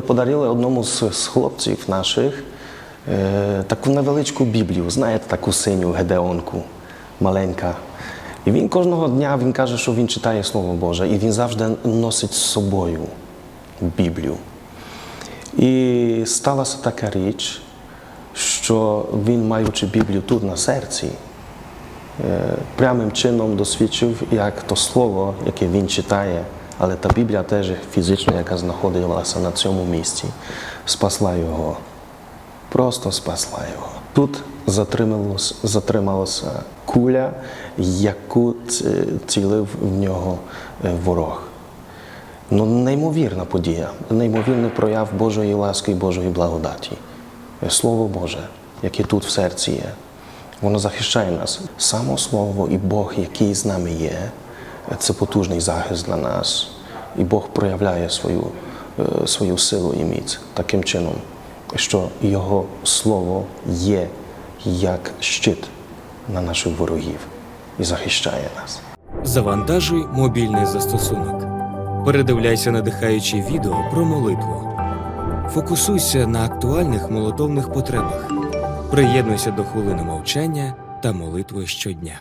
подарили одному з, з хлопців наших е, таку невеличку Біблію, знаєте, таку синю гедеонку, маленька. І він кожного дня він каже, що він читає Слово Боже, і він завжди носить з собою Біблію. І сталася така річ, що він, маючи Біблію тут на серці, е, прямим чином досвідчив, як то слово, яке він читає, але та Біблія теж фізично, яка знаходилася на цьому місці, спасла його. Просто спасла його. Тут затрималось, затрималася куля, яку цілив в нього е, ворог. Ну, неймовірна подія, неймовірний прояв Божої ласки і Божої благодаті. Е, Слово Боже, яке тут в серці є, воно захищає нас. Само Слово і Бог, який з нами є, це потужний захист для нас. І Бог проявляє свою, е, свою силу і міць таким чином, що Його Слово є як щит на наших ворогів і захищає нас. Завантажуй мобільний застосунок. Передивляйся надихаючі відео про молитву. Фокусуйся на актуальних молитовних потребах. Приєднуйся до хвилини мовчання та молитви щодня.